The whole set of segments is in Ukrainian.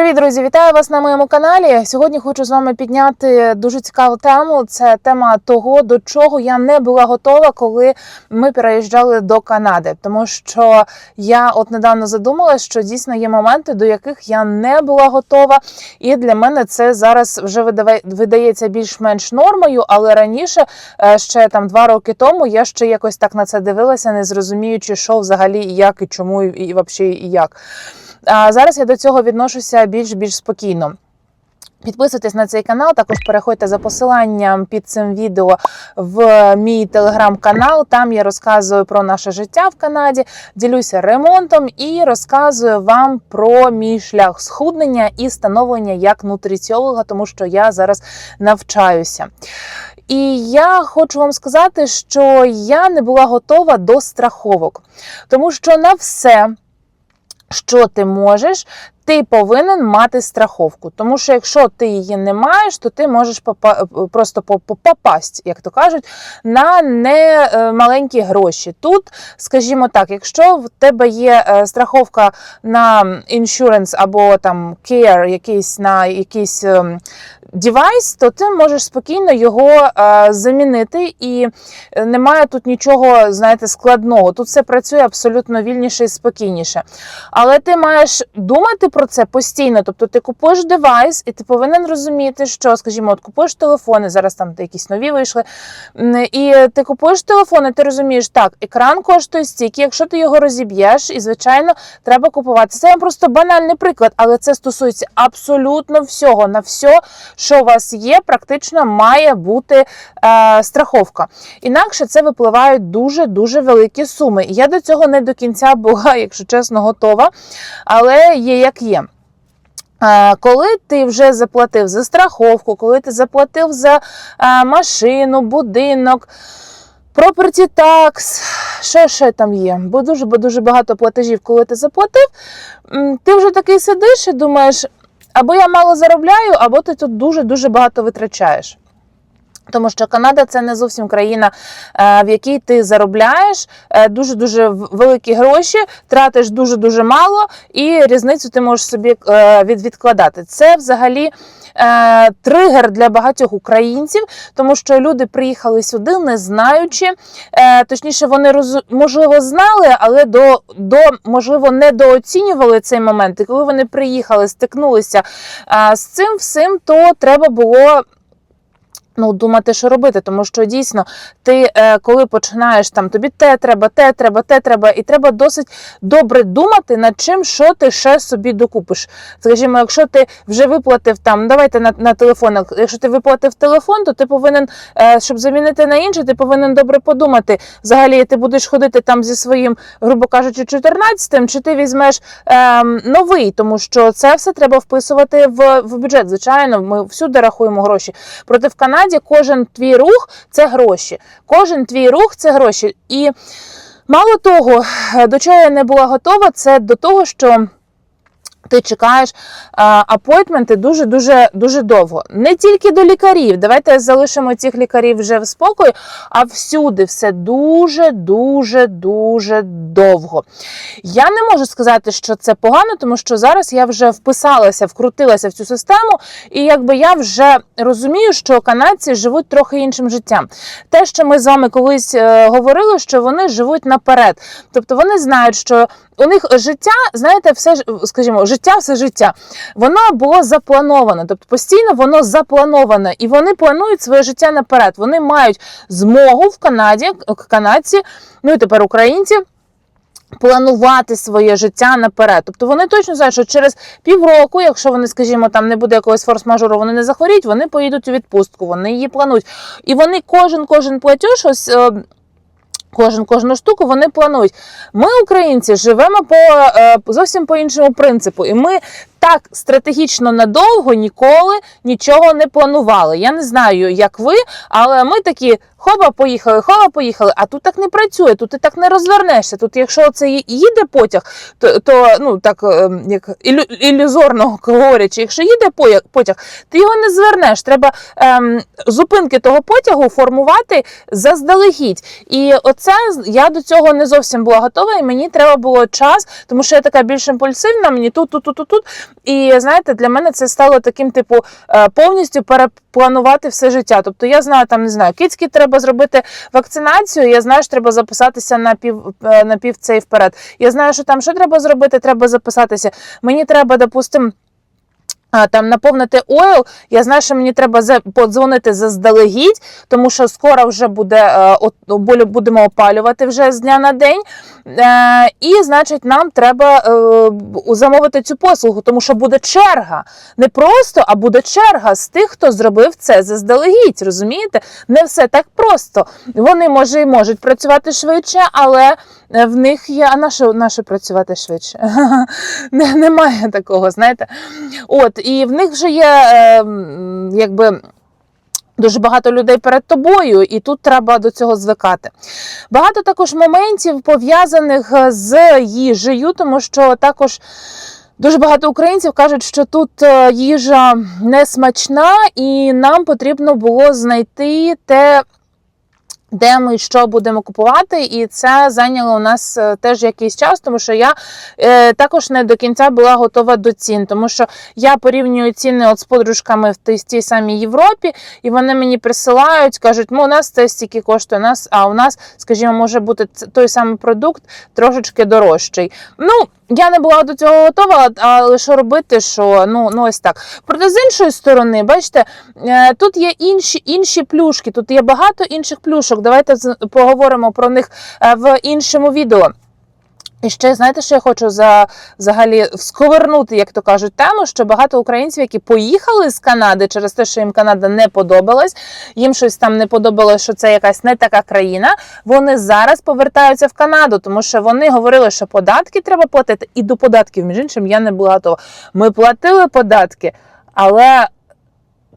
Привіт, друзі! Вітаю вас на моєму каналі. Сьогодні хочу з вами підняти дуже цікаву тему. Це тема того, до чого я не була готова, коли ми переїжджали до Канади. Тому що я от недавно задумалась, що дійсно є моменти, до яких я не була готова. І для мене це зараз вже видається більш-менш нормою. Але раніше, е, ще там два роки тому, я ще якось так на це дивилася, не зрозуміючи, що взагалі і як, і чому, і взагалі, і як. А зараз я до цього відношуся більш більш спокійно. Підписуйтесь на цей канал, також переходьте за посиланням під цим відео в мій телеграм-канал. Там я розказую про наше життя в Канаді, ділюся ремонтом і розказую вам про мій шлях схуднення і становлення як нутриціолога, тому що я зараз навчаюся. І я хочу вам сказати, що я не була готова до страховок, тому що на все що ти можеш, ти повинен мати страховку. Тому що якщо ти її не маєш, то ти можеш попа- просто по- по- попасть, як то кажуть, на немаленькі гроші. Тут, скажімо так, якщо в тебе є е, страховка на insurance або там care, якийсь на якийсь ем, девайс, то ти можеш спокійно його е, замінити, і е, немає тут нічого, знаєте, складного. Тут все працює абсолютно вільніше і спокійніше. Але ти маєш думати про це постійно. Тобто ти купуєш девайс, і ти повинен розуміти, що, скажімо, от купуєш телефони, зараз там якісь нові вийшли. І ти купуєш телефон, і ти розумієш, так, екран коштує стільки, якщо ти його розіб'єш, і звичайно, треба купувати. Це просто банальний приклад, але це стосується абсолютно всього. На все, що у вас є, практично має бути е, страховка. Інакше це випливають дуже дуже великі суми. Я до цього не до кінця була, якщо чесно, готова, але є як є. Е, Коли ти вже заплатив за страховку, коли ти заплатив за е, машину, будинок, property tax, що ще там є, бо дуже, бо дуже багато платежів, коли ти заплатив, ти вже такий сидиш і думаєш, або я мало заробляю, або ти тут дуже-дуже багато витрачаєш. Тому що Канада це не зовсім країна, е, в якій ти заробляєш е, дуже-дуже великі гроші, тратиш дуже-дуже мало, і різницю ти можеш собі е, від- відкладати. Це взагалі е, тригер для багатьох українців, тому що люди приїхали сюди, не знаючи. Точніше, вони можливо знали, але до, до можливо недооцінювали цей момент. І коли вони приїхали, стикнулися з цим всім, то треба було. Ну, думати, що робити, тому що дійсно ти, е, коли починаєш там, тобі те треба, те треба, те треба, і треба досить добре думати над чим, що ти ще собі докупиш. Скажімо, якщо ти вже виплатив там, давайте на, на телефонах, якщо ти виплатив телефон, то ти повинен, е, щоб замінити на інший, ти повинен добре подумати. Взагалі, ти будеш ходити там зі своїм, грубо кажучи, 14-тим, чи ти візьмеш е, новий, тому що це все треба вписувати в, в бюджет. Звичайно, ми всюди рахуємо гроші. Проте в Канаді кожен твій рух це гроші. Кожен твій рух це гроші. І мало того, до чого я не була готова, це до того, що. Ти чекаєш апойтменти дуже дуже довго. Не тільки до лікарів. Давайте залишимо цих лікарів вже в спокої, а всюди все дуже дуже довго. Я не можу сказати, що це погано, тому що зараз я вже вписалася, вкрутилася в цю систему, і якби я вже розумію, що канадці живуть трохи іншим життям. Те, що ми з вами колись е, говорили, що вони живуть наперед. Тобто вони знають, що у них життя, знаєте, все скажімо, життя все життя. Воно було заплановане, тобто постійно воно заплановане, і вони планують своє життя наперед. Вони мають змогу в Канаді, канадці, ну і тепер українці. Планувати своє життя наперед. Тобто вони точно знають, що через півроку, якщо вони, скажімо, там не буде якогось форс-мажору, вони не захворіють, вони поїдуть у відпустку, вони її планують. І вони кожен кожен платеж, ось е, Кожен кожну штуку вони планують. Ми, українці, живемо по е, зовсім по іншому принципу, і ми так стратегічно надовго ніколи нічого не планували. Я не знаю, як ви, але ми такі хоба, поїхали, хоба, поїхали. А тут так не працює, тут ти так не розвернешся. Тут, якщо це їде потяг, то, то ну так е, як ілю, ілюзорно говорячи, якщо їде потяг, ти його не звернеш. Треба ем, зупинки того потягу формувати заздалегідь. І оце я до цього не зовсім була готова, і мені треба було час, тому що я така більш імпульсивна, мені тут, тут, тут, тут, тут. І знаєте, для мене це стало таким, типу, е, повністю перепланувати все життя. Тобто я знаю, там не знаю, кицьки треба зробити вакцинацію. Я знаю, що треба записатися на пів е, на пів цей вперед. Я знаю, що там що треба зробити, треба записатися. Мені треба, допустимо. Там наповнити ойл, я знаю, що мені треба подзвонити заздалегідь, тому що скоро вже буде е, будемо опалювати вже з дня на день. Е, і, значить, нам треба е, замовити цю послугу, тому що буде черга. Не просто, а буде черга з тих, хто зробив це заздалегідь. Розумієте? Не все так просто. Вони може і можуть працювати швидше, але в них є. А на що, працювати швидше? Немає такого, знаєте. От, і в них вже є е, якби. Дуже багато людей перед тобою, і тут треба до цього звикати. Багато також моментів пов'язаних з їжею, тому що також дуже багато українців кажуть, що тут е, їжа не смачна, і нам потрібно було знайти те. Де ми що будемо купувати, і це зайняло у нас е, теж якийсь час, тому що я е, також не до кінця була готова до цін, тому що я порівнюю ціни от з подружками в тій, самій Європі, і вони мені присилають, кажуть, ну у нас це стільки коштує, нас, а у нас, скажімо, може бути той самий продукт трошечки дорожчий. Ну, я не була до цього готова, але що робити, що ну, ну ось так. Проте з іншої сторони, бачите, е, тут є інші, інші плюшки, тут є багато інших плюшок. Давайте поговоримо про них е, в іншому відео. І ще знаєте, що я хочу за взагалі сковернути, як то кажуть, тему, що багато українців, які поїхали з Канади через те, що їм Канада не подобалась, їм щось там не подобалось, що це якась не така країна. Вони зараз повертаються в Канаду, тому що вони говорили, що податки треба платити. І до податків, між іншим, я не була готова. Ми платили податки, але.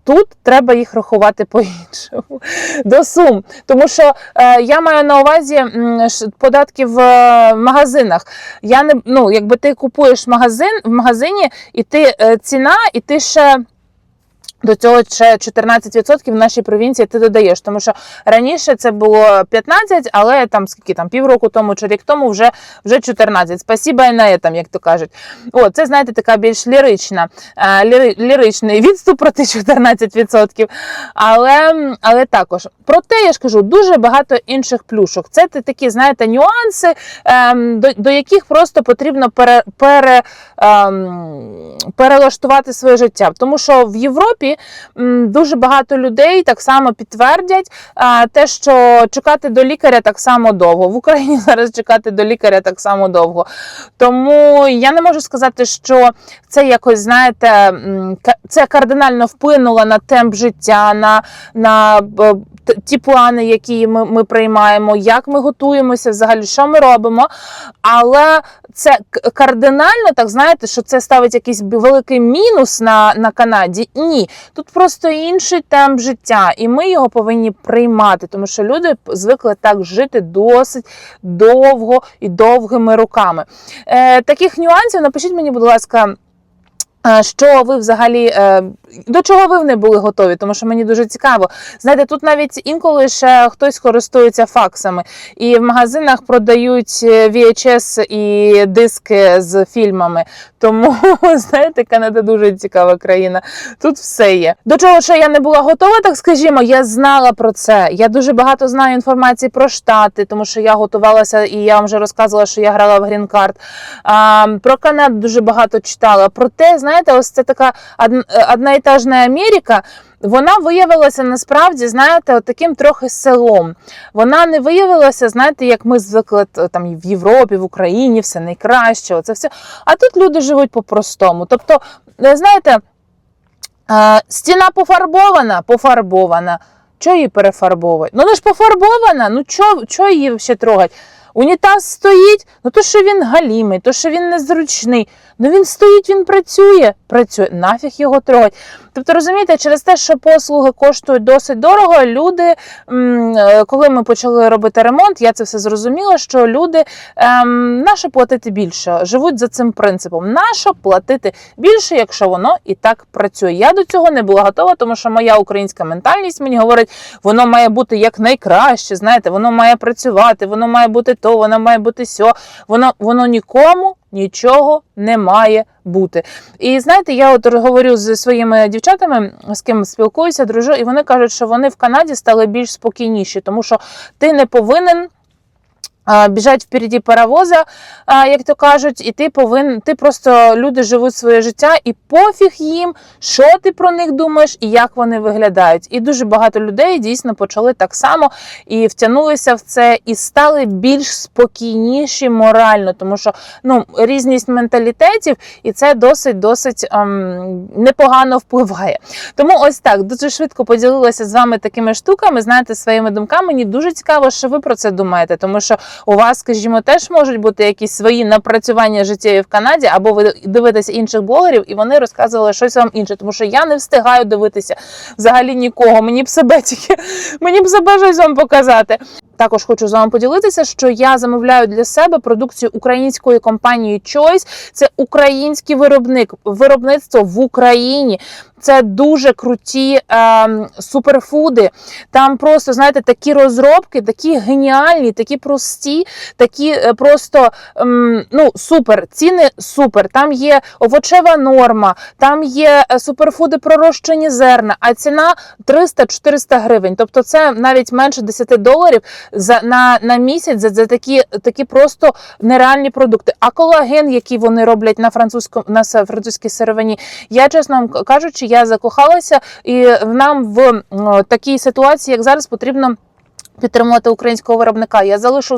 Тут треба їх рахувати по-іншому до сум. Тому що е, я маю на увазі податки в е, магазинах. Я не ну, якби ти купуєш магазин в магазині, і ти е, ціна, і ти ще. До цього ще 14% в нашій провінції ти додаєш, тому що раніше це було 15, але там скільки там півроку тому чи рік тому вже вже 14. Спасіба і на этом, як то кажуть. О, це знаєте, така більш лірична, е, ліри, ліричний відступ проти 14%. Але, але також проте я ж кажу, дуже багато інших плюшок. Це такі, знаєте, нюанси, ем, до, до яких просто потрібно пере, пере, ем, перелаштувати своє життя. Тому що в Європі дуже багато людей так само підтвердять те, що чекати до лікаря так само довго. В Україні зараз чекати до лікаря так само довго. Тому я не можу сказати, що це якось, знаєте, це кардинально вплинуло на темп життя, на, на ті плани, які ми, ми приймаємо, як ми готуємося, взагалі, що ми робимо. Але це кардинально, так знаєте, що це ставить якийсь великий мінус на, на Канаді. Ні, тут просто інший темп життя, і ми його повинні приймати, тому що люди звикли так жити досить довго і довгими руками. Е, таких нюансів напишіть мені, будь ласка. е, Що ви взагалі е, до чого ви не були готові? Тому що мені дуже цікаво. Знаєте, тут навіть інколи ще хтось користується факсами, і в магазинах продають е, VHS і диски з фільмами. Тому знаєте, Канада дуже цікава країна. Тут все є. До чого ще я не була готова, так скажімо, я знала про це. Я дуже багато знаю інформації про штати, тому що я готувалася і я вам вже розказувала, що я грала в. А, про Канаду дуже багато читала. Проте, знаєте, ось це така од- одноетажна Америка. Вона виявилася насправді, знаєте, от таким трохи селом. Вона не виявилася, знаєте, як ми звикли там в Європі, в Україні, все найкраще. Оце все. А тут люди живуть по-простому. Тобто, е, знаєте, е, стіна пофарбована, пофарбована. Чого її перефарбовують? Ну, вона ж пофарбована, ну чого її ще трогать? Унітаз стоїть, ну то, що він галімий, то, що він незручний. Ну він стоїть, він працює, працює, нафіг його трогать. Тобто, розумієте, через те, що послуги коштують досить дорого, люди, е, коли ми почали робити ремонт, я це все зрозуміла, що люди ем, наше платити більше, живуть за цим принципом. Нащо платити більше, якщо воно і так працює. Я до цього не була готова, тому що моя українська ментальність мені говорить, воно має бути як найкраще, знаєте, воно має працювати, воно має бути то, воно має бути сьо. Воно, воно нікому нічого не має бути. І знаєте, я от говорю з своїми дівчатами, з ким спілкуюся, дружу, і вони кажуть, що вони в Канаді стали більш спокійніші, тому що ти не повинен. Біжать впереді паровоза, як то кажуть, і ти повинен, ти просто люди живуть своє життя, і пофіг їм, що ти про них думаєш і як вони виглядають. І дуже багато людей дійсно почали так само і втягнулися в це, і стали більш спокійніші морально, тому що ну різність менталітетів, і це досить досить ем, непогано впливає. Тому ось так дуже швидко поділилася з вами такими штуками. Знаєте, своїми думками. Мені дуже цікаво, що ви про це думаєте, тому що у вас, скажімо, теж можуть бути якісь свої напрацювання життєві в Канаді, або ви дивитеся інших блогерів, і вони розказували щось вам інше, тому що я не встигаю дивитися взагалі нікого. Мені б себе тільки мені б себе щось вам показати. Також хочу з вами поділитися, що я замовляю для себе продукцію української компанії Choice. Це український виробник, виробництво в Україні. Це дуже круті ем, суперфуди. Там просто знаєте такі розробки, такі геніальні, такі прості, такі е, просто ем, ну супер. Ціни супер. Там є овочева норма, там є е, суперфуди пророщені зерна, а ціна 300-400 гривень. Тобто це навіть менше 10 доларів за на, на місяць за, за такі, такі просто нереальні продукти. А колаген, який вони роблять на французькому на французькій сировині, я чесно кажучи, я закохалася, і нам в такій ситуації, як зараз, потрібно. Підтримувати українського виробника. Я залишу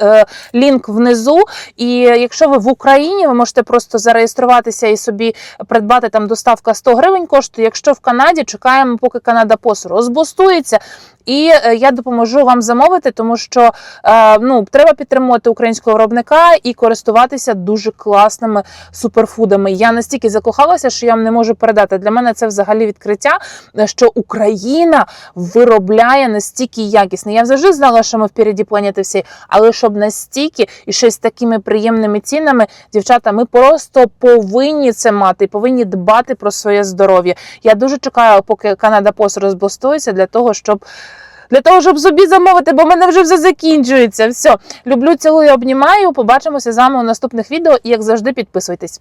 е, лінк внизу. І якщо ви в Україні, ви можете просто зареєструватися і собі придбати там доставка 100 гривень коштує. Якщо в Канаді чекаємо, поки Канада Пост розбустується. І е, я допоможу вам замовити, тому що е, ну треба підтримувати українського виробника і користуватися дуже класними суперфудами. Я настільки закохалася, що я вам не можу передати. Для мене це взагалі відкриття, е, що Україна виробляє настільки якісно. Я завжди знала, що ми впереді планети всі, але щоб настільки і з такими приємними цінами, дівчата, ми просто повинні це мати, повинні дбати про своє здоров'я. Я дуже чекаю, поки Канада Пост розбластується, для того, щоб. Для того, щоб собі замовити, бо в мене вже все закінчується. Все, люблю, цілую, обнімаю. Побачимося з вами у наступних відео. І як завжди, підписуйтесь.